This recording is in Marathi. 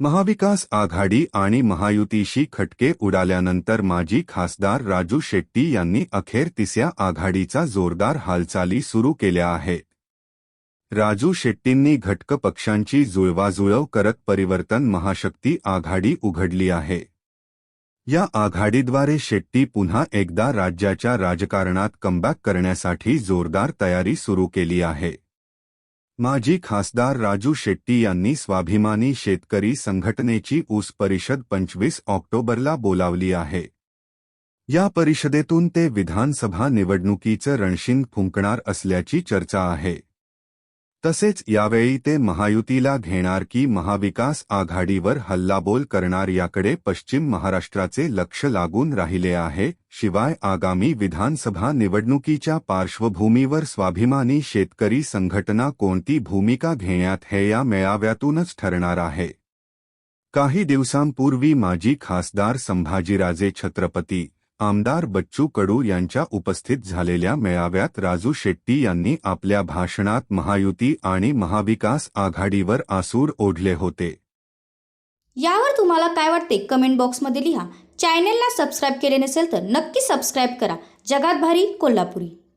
महाविकास आघाडी आणि महायुतीशी खटके उडाल्यानंतर माजी खासदार राजू शेट्टी यांनी अखेर तिसऱ्या आघाडीचा जोरदार हालचाली सुरू केल्या आहेत. राजू शेट्टींनी घटक पक्षांची जुळवाजुळव करत परिवर्तन महाशक्ती आघाडी उघडली आहे. या आघाडीद्वारे शेट्टी पुन्हा एकदा राज्याच्या राजकारणात कमबॅक करण्यासाठी जोरदार तयारी सुरू केली आहे. माजी खासदार राजू शेट्टी यांनी स्वाभिमानी शेतकरी संघटनेची ऊस परिषद पंचवीस ऑक्टोबरला बोलावली आहे. या परिषदेतून ते विधानसभा निवडणुकीचं रणशिंग फुंकणार असल्याची चर्चा आहे. तसेच यावेळी ते महायुतीला घेणार की महाविकास आघाडीवर हल्लाबोल करणार याकडे पश्चिम महाराष्ट्राचे लक्ष लागून राहिले आहे शिवाय आगामी विधानसभा निवडणुकीच्या पार्श्वभूमीवर स्वाभिमानी शेतकरी संघटना कोणती भूमिका घेण्यात हे या मेळाव्यातूनच ठरणार आहे. काही दिवसांपूर्वी माजी खासदार संभाजीराजे छत्रपती आमदार बच्चू कडू यांच्या उपस्थित झालेल्या मेळाव्यात राजू शेट्टी यांनी आपल्या भाषणात महायुती आणि महाविकास आघाडीवर आसूर ओढले होते. यावर तुम्हाला काय वाटते? कमेंट बॉक्समध्ये लिहा. चॅनेलला सबस्क्राईब केले नसेल तर नक्की सबस्क्राईब करा. जगात भारी कोल्हापुरी.